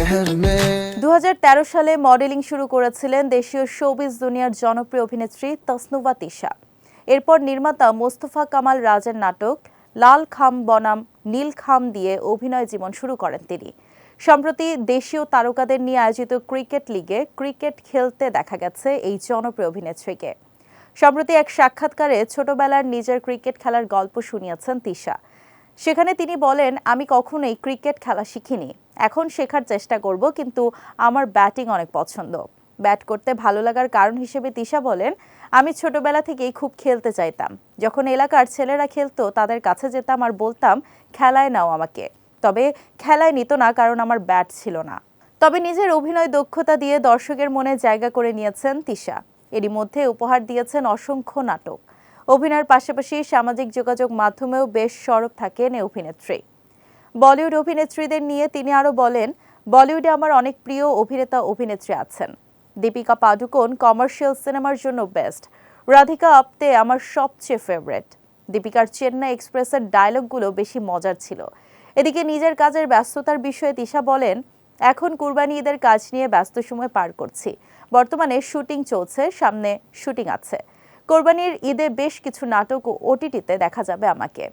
2013 সালে মডেলিং শুরু করেছিলেন দেশীয় শোবিজ দুনিয়ার জনপ্রিয় অভিনেত্রী তসনুবা তিশা। এরপর নির্মাতা মোস্তফা কামাল রাজের নাটক লাল খাম বনাম, নীল খাম দিয়ে অভিনয় জীবন শুরু করেন তিনি। সম্প্রতি দেশীয় তারকাদের নিয়ে আয়োজিত ক্রিকেট লিগে ক্রিকেট খেলতে দেখা গেছে এই জনপ্রিয় অভিনেত্রীকে। সম্প্রতি এক সাক্ষাৎকারে ছোটবেলার নিজের ক্রিকেট খেলার গল্প শুনিয়েছেন তিশা। সেখানে তিনি বলেন, আমি কখনোই ক্রিকেট খেলা শিখিনি। এখন শেখার চেষ্টা করব, কিন্তু আমার ব্যাটিং অনেক পছন্দ। ব্যাট করতে ভালো লাগার কারণ হিসেবে তিশা বলেন, আমি ছোটবেলা থেকেই খুব খেলতে চাইতাম। যখন এলাকার ছেলেরা খেলতো, তাদের কাছে যেতাম আর বলতাম, খেলায় নাও আমাকে তবে খেলায় নিত না, কারণ আমার ব্যাট ছিল না। তবে নিজের অভিনয় দক্ষতা দিয়ে দর্শকের মনে জায়গা করে নিয়েছেন তিশা। এরই মধ্যে উপহার দিয়েছেন অসংখ্য নাটক। অভিনয়ের পাশাপাশি সামাজিক যোগাযোগ মাধ্যমেও বেশ সরব থাকেন এই অভিনেত্রী। বলিউড অভিনেত্রীদের নিয়ে তিনি আরও বলেন, বলিউডে আমার অনেক প্রিয় অভিনেতা, অভিনেত্রী আছেন। দীপিকা পাডুকোন কমার্শিয়াল সিনেমার জন্য বেস্ট। রাধিকা আপ্তে আমার সবচেয়ে ফেভারিট। দীপিকার চেন্নাই এক্সপ্রেসের ডায়লগগুলো বেশি মজার ছিল। এদিকে নিজের কাজের ব্যস্ততার বিষয়ে তিশা বলেন, এখন কুরবানি ঈদের কাজ নিয়ে ব্যস্ত সময় পার করছি। বর্তমানে শুটিং চলছে, সামনে শুটিং আছে। কোরবানির ঈদে বেশ কিছু নাটক ও ওটিটিতে দেখা যাবে আমাকে।